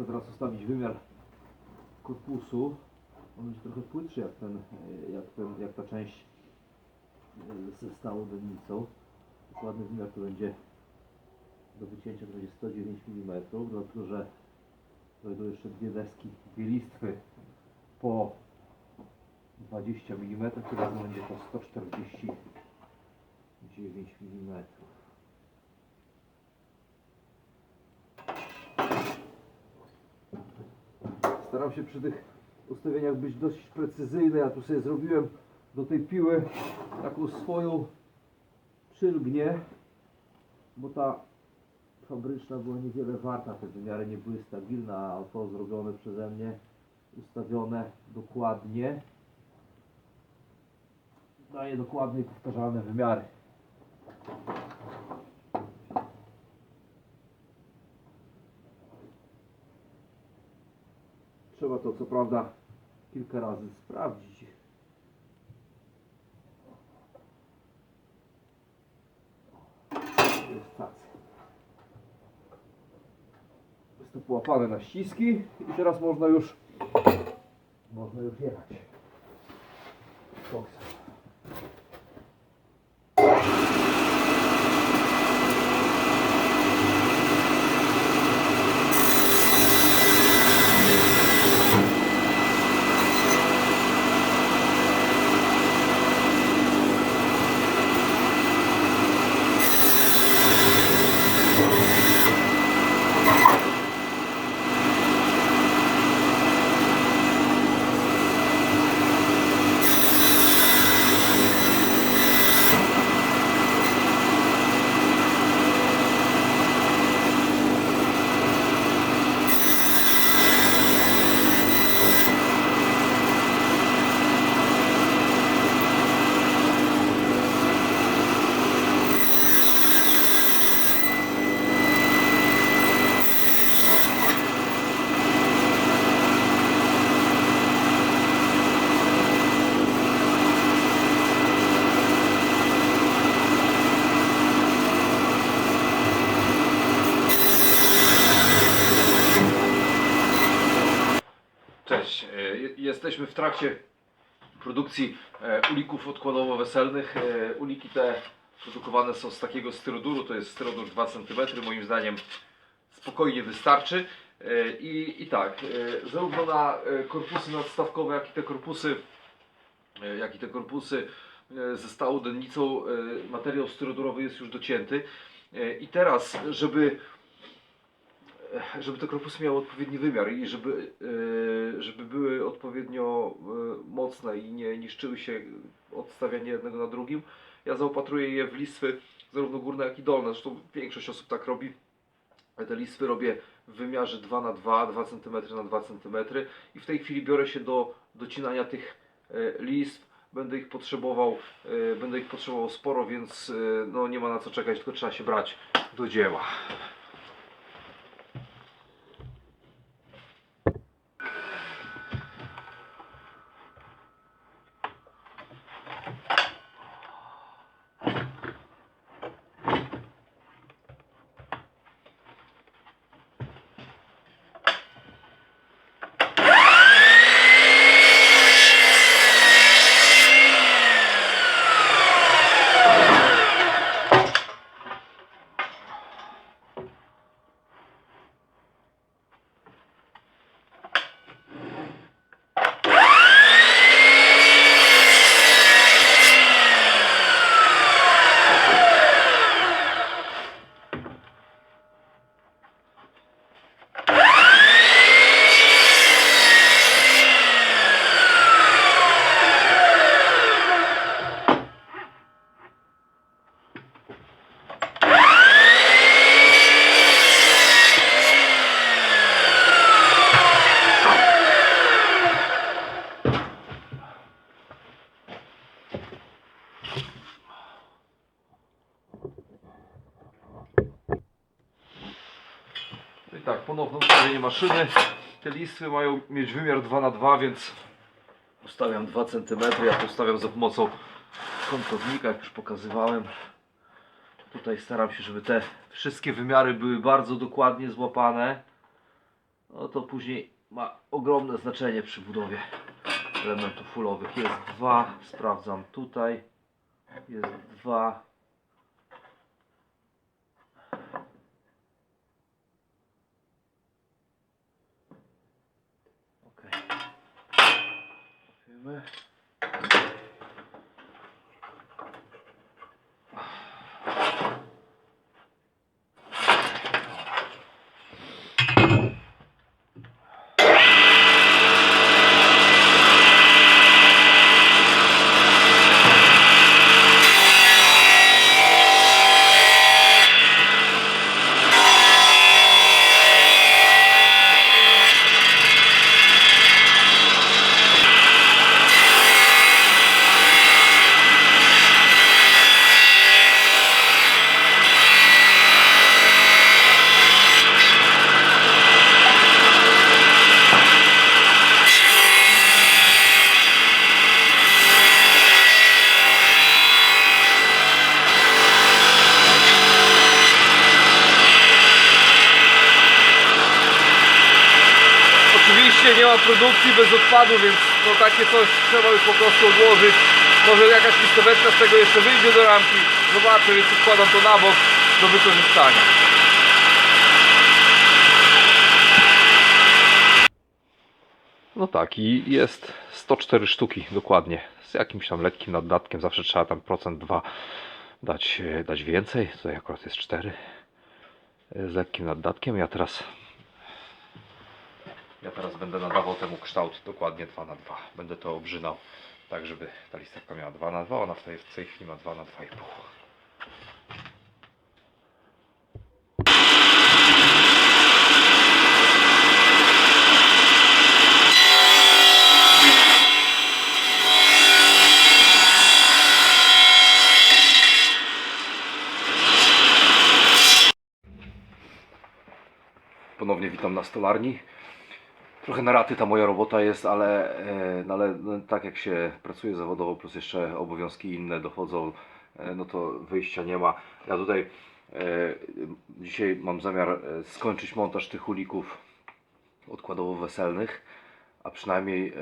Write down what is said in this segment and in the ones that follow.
chcę teraz ustawić wymiar korpusu. On będzie trochę płytszy jak ten, jak, ten, jak ta część e, ze stałą dennicą. Dokładny wymiar to będzie do wycięcia to będzie 109 mm, dlatego że dojdą jeszcze dwie deski, dwie listwy po 20 mm, to razem będzie to 149 mm. Staram się przy tych ustawieniach być dość precyzyjny. Ja tu sobie zrobiłem do tej piły taką swoją przylgnię, bo ta fabryczna była niewiele warta, te wymiary nie były stabilne, a to zrobione przeze mnie, ustawione dokładnie, daje dokładne i powtarzalne wymiary. Trzeba to co prawda kilka razy sprawdzić. Jest tacy. Jest to połapane na ściski i teraz można już można już jechać. Cześć, e, je- jesteśmy w trakcie produkcji e, ulików odkładowo-weselnych. E, Uliki te produkowane są z takiego styroduru, to jest styrodur 2 cm, moim zdaniem spokojnie wystarczy. E, I, i tak, zarówno na korpusy nadstawkowe, jak i te korpusy, jak i te korpusy ze stałą dennicą, materiał styrodurowy jest już docięty. I teraz, żeby żeby te korpusy miały odpowiedni wymiar i żeby, żeby były odpowiednio e, mocne i nie niszczyły się od stawiania jednego na drugim, ja zaopatruję je w listwy zarówno górne jak i dolne. Zresztą większość osób tak robi. Te listwy robię w wymiarze 2 na 2 2 cm na 2 cm i w tej chwili biorę się do docinania tych e, listw. Będę ich potrzebował, e, będę ich potrzebował sporo, więc no nie ma na co czekać, tylko trzeba się brać do dzieła. Te listwy mają mieć wymiar 2 na 2 więc ustawiam 2 cm. Ja to ustawiam za pomocą kątownika, jak już pokazywałem. Tutaj staram się, żeby te wszystkie wymiary były bardzo dokładnie złapane. No to później ma ogromne znaczenie przy budowie elementów fulowych. Jest 2, sprawdzam tutaj. Jest 2, Ne? Oczywiście nie ma produkcji bez odpadu, więc no takie coś trzeba już po prostu odłożyć. Może jakaś listowetka z tego jeszcze wyjdzie do ramki. Zobaczę, więc składam to na bok do wykorzystania. No tak i jest 104 sztuki dokładnie. Z jakimś tam lekkim naddatkiem. Zawsze trzeba tam procent 2 dać, e, dać więcej. Tutaj akurat jest 4 z lekkim naddatkiem. Ja teraz ja teraz będę nadawał temu kształt dokładnie 2 na 2 Będę to obrzynał tak, żeby ta listewka miała 2 na 2 Ona w tej, w tej chwili ma 2 na 2,5 Ponownie witam na stolarni. Trochę na raty ta moja robota jest, ale, e, no ale no, tak jak się pracuje zawodowo, plus jeszcze obowiązki inne dochodzą, e, no to wyjścia nie ma. Ja tutaj e, dzisiaj mam zamiar e, skończyć montaż tych ulików odkładowo-weselnych, a przynajmniej,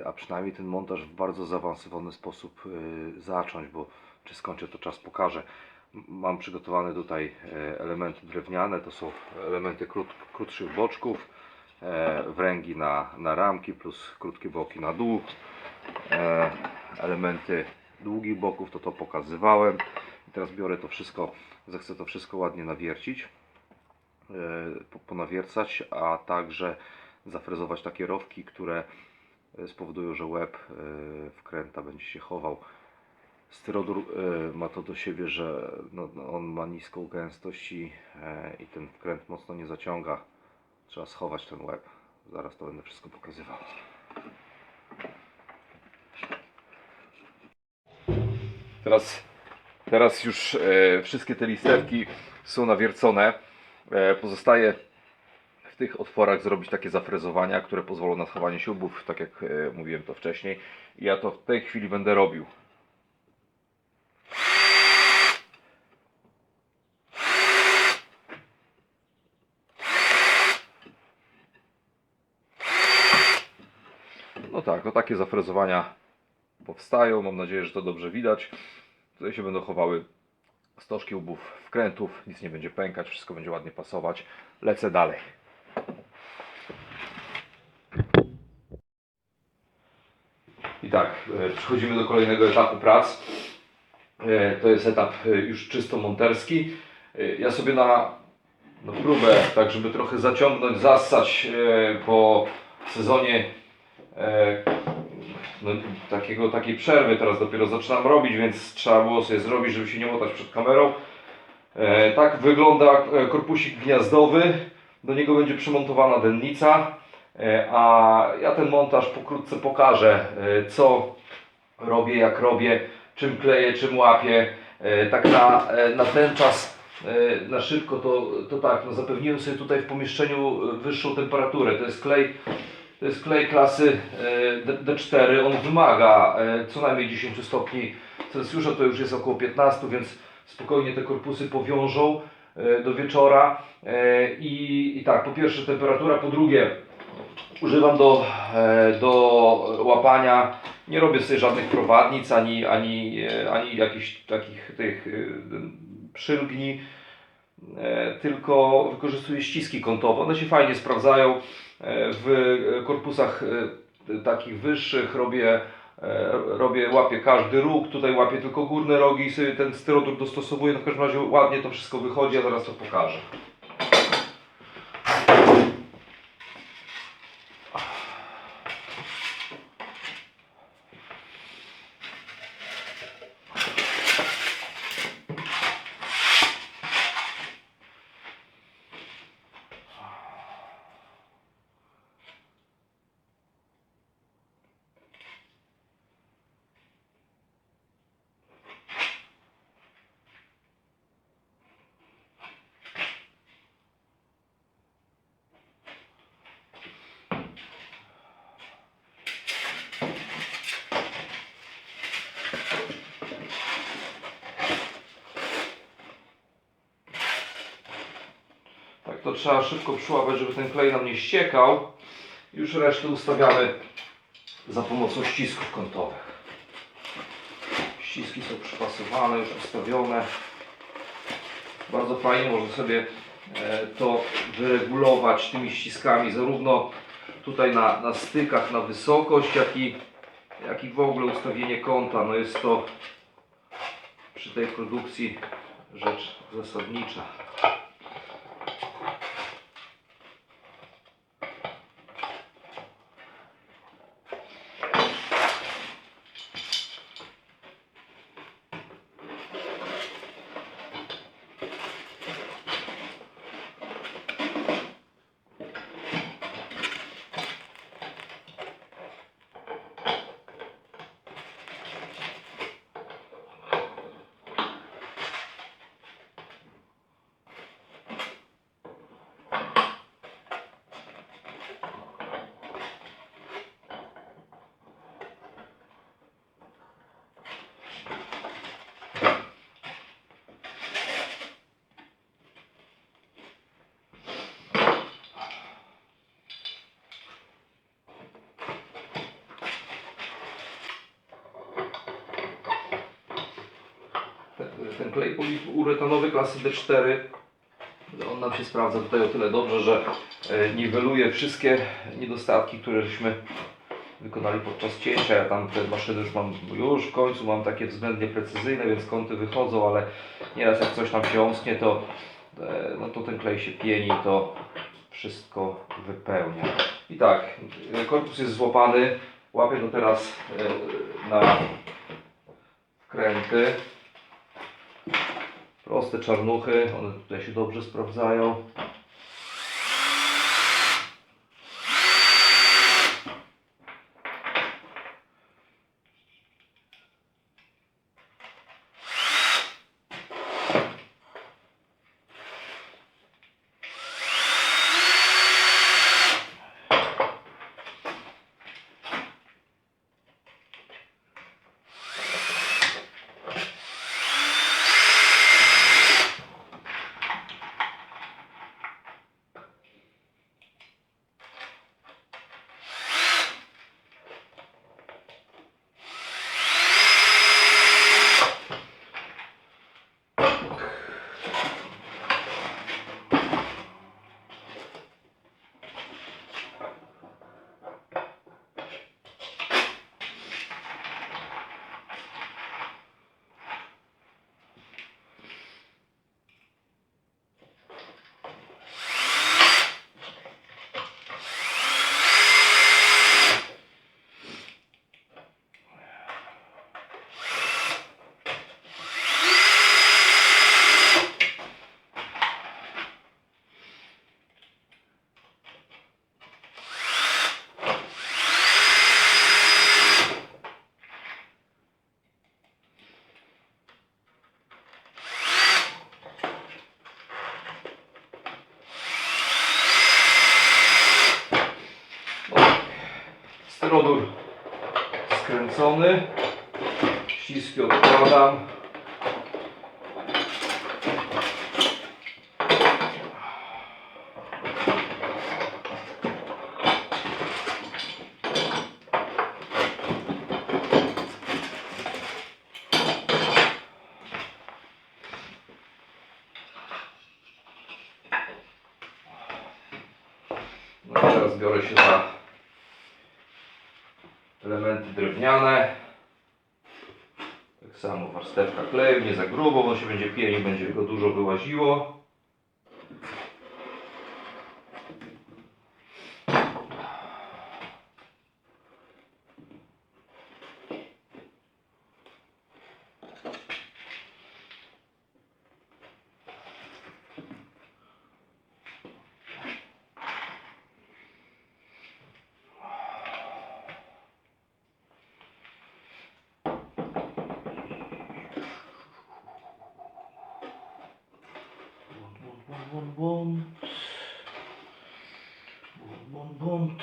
e, a przynajmniej ten montaż w bardzo zaawansowany sposób e, zacząć, bo czy skończę to czas pokaże. M- Mam przygotowane tutaj elementy drewniane, to są elementy krót, krótszych boczków, wręgi na, na ramki plus krótkie boki na dół. E, elementy długich boków to to pokazywałem. I teraz biorę to wszystko, zechcę to wszystko ładnie nawiercić, e, po- ponawiercać, a także zafrezować takie rowki, które e, spowodują, że łeb e, wkręta będzie się chował. Styrodur e, ma to do siebie, że no, no, on ma niską gęstość e, i ten wkręt mocno nie zaciąga. Trzeba schować ten łeb. Zaraz to będę wszystko pokazywał. Teraz, teraz już e, wszystkie te listewki są nawiercone. E, pozostaje w tych otworach zrobić takie zafrezowania, które pozwolą na schowanie śrubów, tak jak e, mówiłem to wcześniej. I ja to w tej chwili będę robił. No tak, o takie zafrezowania powstają. Mam nadzieję, że to dobrze widać. Tutaj się będą chowały stożki łbów wkrętów, nic nie będzie pękać, wszystko będzie ładnie pasować. Lecę dalej. I tak, e, przechodzimy do kolejnego etapu prac. E, To jest etap e, już czysto monterski. Ja sobie na, na próbę, tak żeby trochę zaciągnąć, zassać po sezonie no, takiego, takiej przerwy teraz dopiero zaczynam robić, więc trzeba było sobie zrobić, żeby się nie łotać przed kamerą. E, tak wygląda e, korpusik gniazdowy. Do niego będzie przymontowana dennica. E, a ja ten montaż pokrótce pokażę, e, co robię, jak robię, czym kleję, czym łapię. E, tak na, e, na ten czas, e, na szybko, to, to tak, no zapewniłem sobie tutaj w pomieszczeniu e, wyższą temperaturę. To jest klej to jest klej klasy e, D- D4. On wymaga e, co najmniej 10 stopni Celsjusza, to już jest około 15, więc spokojnie te korpusy powiążą. e, do wieczora. I, I tak, po pierwsze temperatura, po drugie używam do, do łapania, nie robię sobie żadnych prowadnic, ani, ani, ani jakichś takich tych przylgni, tylko wykorzystuję ściski kątowe. One się fajnie sprawdzają. E, W korpusach e, takich wyższych robię, e, robię, łapię każdy róg, tutaj łapię tylko górne rogi i sobie ten styrodur dostosowuję. No w każdym razie ładnie to wszystko wychodzi, ja zaraz to pokażę. Tak, to trzeba szybko przyłapać, żeby ten klej nam nie ściekał. Już resztę ustawiamy za pomocą ścisków kątowych. Ściski są przypasowane, już ustawione. Bardzo fajnie można sobie e, to wyregulować tymi ściskami, zarówno tutaj na, na stykach, na wysokość, jak i, jak i w ogóle ustawienie kąta. No jest to przy tej produkcji rzecz zasadnicza. Ten, klej poliuretanowy klasy D4 on nam się sprawdza tutaj o tyle dobrze, że e, niweluje wszystkie niedostatki, które żeśmy wykonali podczas cięcia. Ja tam te maszyny już mam, już w końcu mam takie względnie precyzyjne, więc kąty wychodzą, ale nieraz jak coś tam się omsknie, to, e, no to ten klej się pieni, to wszystko wypełnia. I tak, e, korpus jest złapany, łapię go teraz na wkręty. Proste czarnuchy, one tutaj się dobrze sprawdzają. elektrodur skręcony. Ściski odkładam. No teraz biorę się za elementy drewniane. Tak samo warstewka kleju, nie za grubo, bo się będzie pienił, będzie go dużo wyłaziło. Bunt. Bunt, bunt, bunt.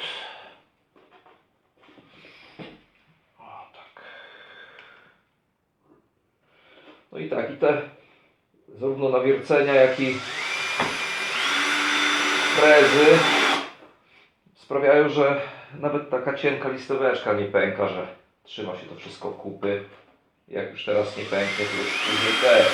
O, tak. No i tak, i te zarówno nawiercenia, jak i frezy sprawiają, że nawet taka cienka listeweczka nie pęka, że trzyma się to wszystko kupy. Jak już teraz nie pęknie, to już później też.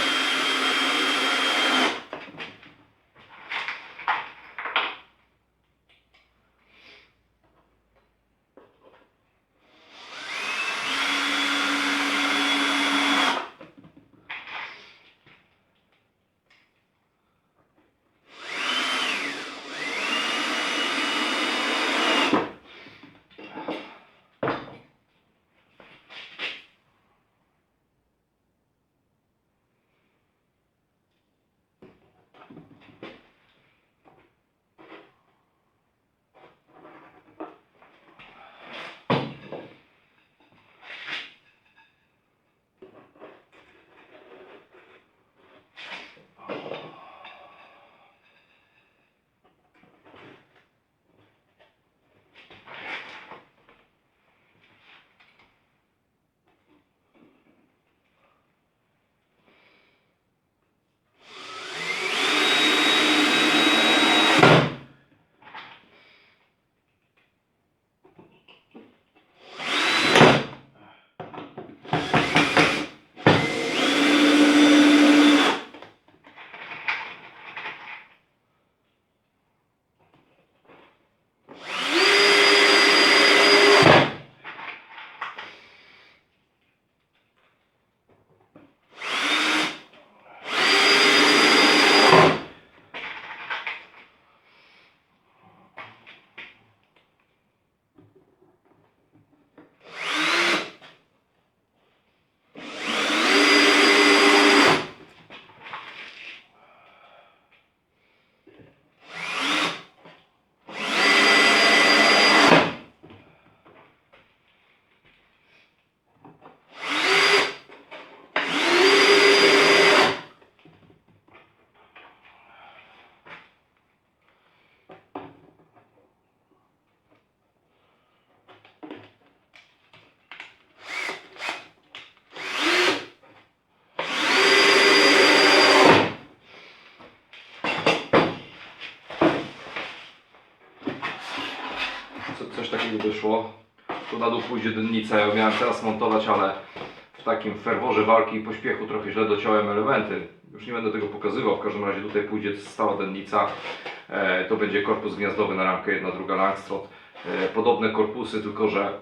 Wyszło. Tu na dół pójdzie dynnica. Ja miałem teraz montować, ale w takim ferworze walki i pośpiechu trochę źle dociąłem elementy. Już nie będę tego pokazywał. W każdym razie tutaj pójdzie stała dynnica. E, to będzie korpus gniazdowy na ramkę jedna, druga Langstrot. E, podobne korpusy, tylko że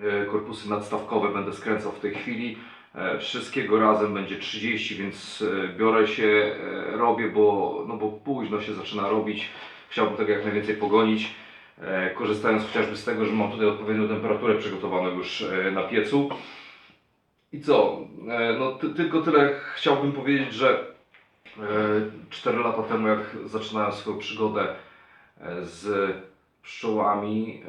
e, korpusy nadstawkowe będę skręcał w tej chwili. E, Wszystkiego razem będzie 30, więc e, biorę się, e, robię, bo, no bo późno się zaczyna robić. Chciałbym tego jak najwięcej pogonić. E, korzystając chociażby z tego, że mam tutaj odpowiednią temperaturę przygotowaną już e, na piecu. I co? E, No ty, tylko tyle chciałbym powiedzieć, że e, 4 lata temu jak zaczynałem swoją przygodę z pszczołami,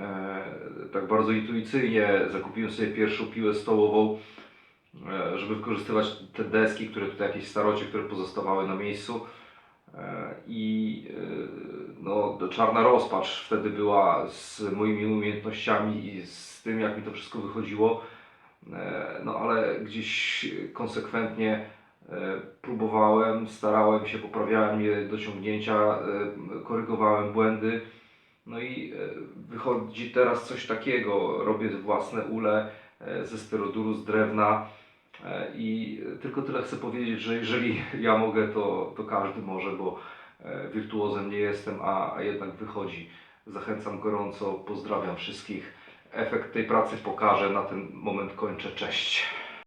tak bardzo intuicyjnie zakupiłem sobie pierwszą piłę stołową, żeby wykorzystywać te deski, które tutaj jakieś starocie, które pozostawały na miejscu. I no, czarna rozpacz wtedy była z moimi umiejętnościami i z tym, jak mi to wszystko wychodziło. E, No ale gdzieś konsekwentnie e, próbowałem, starałem się, poprawiałem je dociągnięcia, e, korygowałem błędy. No i wychodzi teraz coś takiego. Robię własne ule ze styroduru, z drewna. I tylko tyle chcę powiedzieć, że jeżeli ja mogę, to, to każdy może, bo wirtuozem nie jestem, a, a jednak wychodzi. Zachęcam gorąco, pozdrawiam wszystkich. Efekt tej pracy pokażę. Na ten moment kończę. Cześć.